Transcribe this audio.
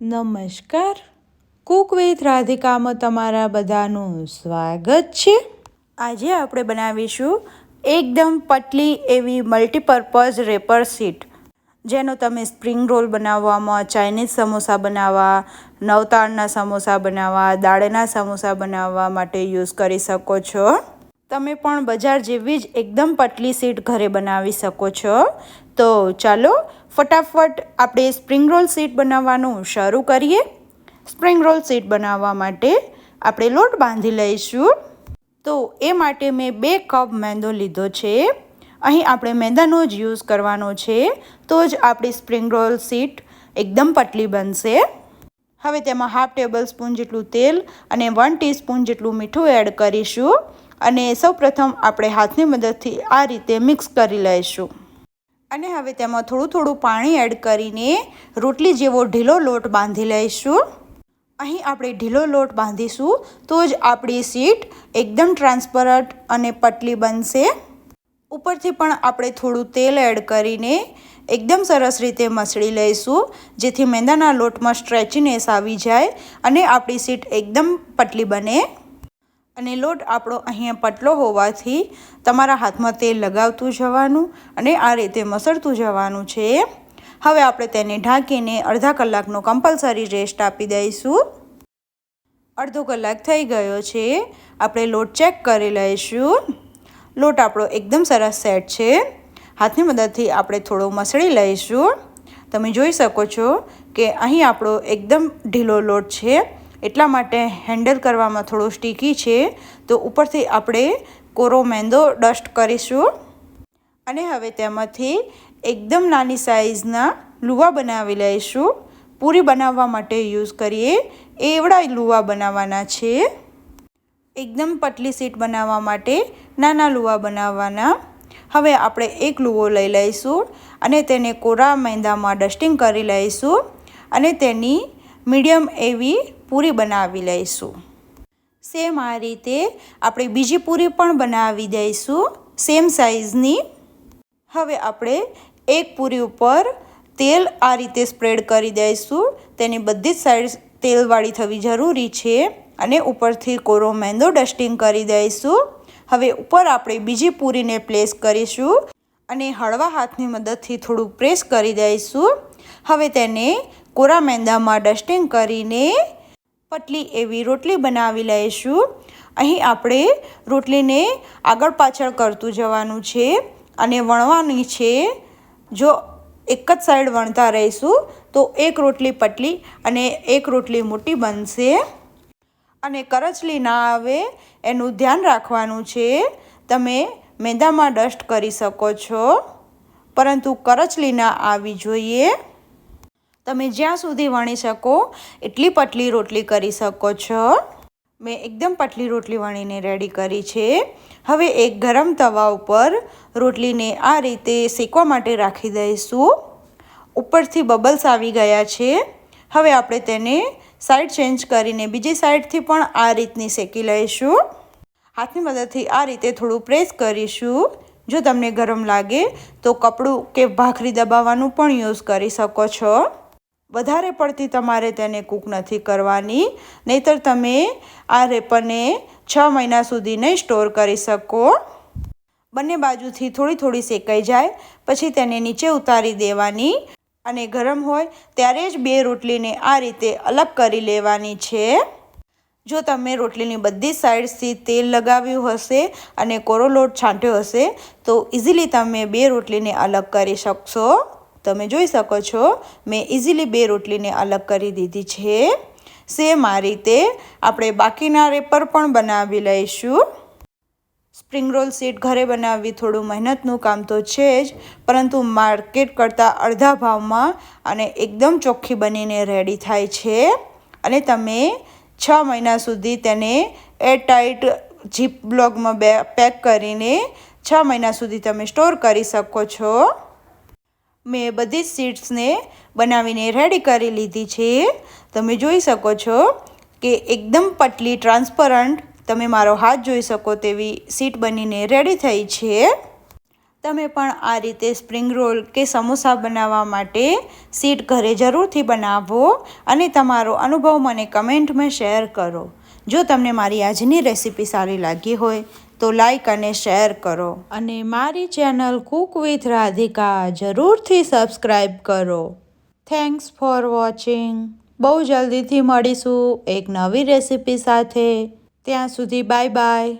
નમસ્કાર. Cook with રાધિકામાં તમારા બધાનું સ્વાગત છે. આજે આપણે બનાવીશું એકદમ પતલી એવી મલ્ટીપર્પઝ રેપર સીટ જેનો તમે સ્પ્રિંગ રોલ બનાવવામાં ચાઇનીઝ સમોસા બનાવવા નવતાળના સમોસા બનાવવા, દાળના સમોસા બનાવવા માટે યુઝ કરી શકો છો. તમે પણ બજાર જેવી જ એકદમ પતલી સીટ ઘરે બનાવી શકો છો. તો ચાલો, ફટાફટ આપણે સ્પ્રિંગ રોલ સીટ બનાવવાનું શરૂ કરીએ. સ્પ્રિંગ રોલ સીટ બનાવવા માટે આપણે લોટ બાંધી લઈશું. તો એ માટે મેં બે કપ મેંદો લીધો છે. અહીં આપણે મેંદાનો જ યુઝ કરવાનો છે. તો જ આપણી સ્પ્રિંગ રોલ સીટ એકદમ પતલી બનશે. હવે તેમાં હાફ ટેબલ સ્પૂન જેટલું તેલ અને વન ટીસ્પૂન જેટલું મીઠું એડ કરીશું. અને સૌપ્રથમ આપણે હાથની મદદથી આ રીતે મિક્સ કરી લઈશું. અને હવે તેમાં થોડું થોડું પાણી એડ કરીને રોટલી જેવો ઢીલો લોટ બાંધી લઈશું. અહીં આપણે ઢીલો લોટ બાંધીશું તો જ આપણી સીટ એકદમ ટ્રાન્સપરન્ટ અને પટલી બનશે. ઉપરથી પણ આપણે થોડું તેલ એડ કરીને એકદમ સરસ રીતે મસળી લઈશું, જેથી મેંદાના લોટમાં સ્ટ્રેચીનેસ આવી જાય અને આપણી સીટ એકદમ પટલી બને. અને લોટ આપણો અહીંયા પટલો હોવાથી તમારા હાથમાં તેલ લગાવતું જવાનું અને આ રીતે મસળતું જવાનું છે. હવે આપણે તેને ઢાંકીને અડધા કલાકનો કમ્પલસરી રેસ્ટ આપી દઈશું. અડધો કલાક થઈ ગયો છે. આપણે લોટ ચેક કરી લઈશું. લોટ આપણો એકદમ સરસ સેટ છે. હાથની મદદથી આપણે થોડો મસળી લઈશું. તમે જોઈ શકો છો કે અહીં આપણો એકદમ ઢીલો લોટ છે. એટલા માટે હેન્ડલ કરવામાં થોડું સ્ટીકી છે. તો ઉપરથી આપણે કોરો મેંદો ડસ્ટ કરીશું. અને હવે તેમાંથી એકદમ નાની સાઇઝના લુવા બનાવી લઈશું. પૂરી બનાવવા માટે યુઝ કરીએ એવડા લુવા બનાવવાના છે. એકદમ પતલી સીટ બનાવવા માટે નાના લુવા બનાવવાના. હવે આપણે એક લુવો લઈ લઈશું અને તેને કોરા મેંદામાં ડસ્ટિંગ કરી લઈશું. અને તેની મીડિયમ એવી પૂરી બનાવી લઈશું. સેમ આ રીતે આપણે બીજી પૂરી પણ બનાવી દઈશું. સેમ સાઇઝની હવે આપણે એક પૂરી ઉપર તેલ આ રીતે સ્પ્રેડ કરી દઈશું. તેની બધી જ સાઈડ તેલવાળી થવી જરૂરી છે. અને ઉપરથી કોરો મેંદો ડસ્ટિંગ કરી દઈશું. હવે ઉપર આપણે બીજી પૂરીને પ્લેસ કરીશું. અને હળવા હાથની મદદથી થોડું પ્રેસ કરી દઈશું. હવે તેને કોરા મેંદામાં ડસ્ટિંગ કરીને પતલી એવી રોટલી બનાવી લઈશું. અહીં આપણે રોટલીને આગળ પાછળ કરતું જવાનું છે અને વણવાની છે. જો એક જ સાઈડ વણતા રહીશું, તો એક રોટલી પટલી અને એક રોટલી મોટી બનશે. અને કરચલી ના આવે એનું ધ્યાન રાખવાનું છે. તમે મેંદામાં ડસ્ટ કરી શકો છો. પરંતુ કરચલી ના આવી જોઈએ. તમે જ્યાં સુધી વણી શકો, એટલી પતલી રોટલી કરી શકો છો. મેં એકદમ પતલી રોટલી વણીને રેડી કરી છે. હવે એક ગરમ તવા ઉપર રોટલીને આ રીતે શેકવા માટે રાખી દઈશું. ઉપરથી બબલ્સ આવી ગયા છે. હવે આપણે તેને સાઈડ ચેન્જ કરીને બીજી સાઈડથી પણ આ રીતની શેકી લઈશું. હાથની મદદથી આ રીતે થોડું પ્રેસ કરીશું. જો તમને ગરમ લાગે તો કપડું કે ભાખરી દબાવવાનું પણ યુઝ કરી શકો છો. વધારે પડતી તમારે તેને કૂક નથી કરવાની. નહીતર તમે આ રેપરને છ મહિના સુધી નહીં સ્ટોર કરી શકો. બંને બાજુથી થોડી થોડી શેકાઈ જાય, પછી તેને નીચે ઉતારી દેવાની અને ગરમ હોય ત્યારે જ બે રોટલીને આ રીતે અલગ કરી લેવાની છે. જો તમે રોટલીની બધી સાઇડ્સથી તેલ લગાવ્યું હશે અને કોરો લોટ છાંટ્યો હશે, તો ઇઝીલી તમે બે રોટલીને અલગ કરી શકશો. તમે જોઈ શકો છો, મેં ઇઝીલી બે રોટલીને અલગ કરી દીધી છે. સેમ આ રીતે આપણે બાકીના રેપર પણ બનાવી લઈશું. સ્પ્રિંગ રોલ સીટ ઘરે બનાવવી થોડું મહેનતનું કામ તો છે જ, પરંતુ માર્કેટ કરતાં અડધા ભાવમાં અને એકદમ ચોખ્ખી બનીને રેડી થાય છે. અને તમે છ મહિના સુધી તેને એરટાઇટ જીપ બ્લોગમાં બે પેક કરીને છ મહિના સુધી તમે સ્ટોર કરી શકો છો. મેં બધી જ સીટ્સને બનાવીને રેડી કરી લીધી છે. તમે જોઈ શકો છો કે એકદમ પટલી ટ્રાન્સપરન્ટ તમે મારો હાથ જોઈ શકો તેવી સીટ બનીને રેડી થઈ છે. તમે પણ આ રીતે સ્પ્રિંગ રોલ કે સમોસા બનાવવા માટે સીટ ઘરે જરૂરથી બનાવો અને તમારો અનુભવ મને કમેન્ટમાં શેર કરો. જો તમને મારી આજની રેસીપી સારી લાગી હોય તો લાઈક અને શેર કરો. અને મારી ચેનલ કુક વિથ રાધિકા જરૂરથી સબસ્ક્રાઈબ કરો. થેન્ક્સ ફોર વોચિંગ બહુ જલ્દીથી મળીશું એક નવી રેસીપી સાથે. ત્યાં સુધી બાય બાય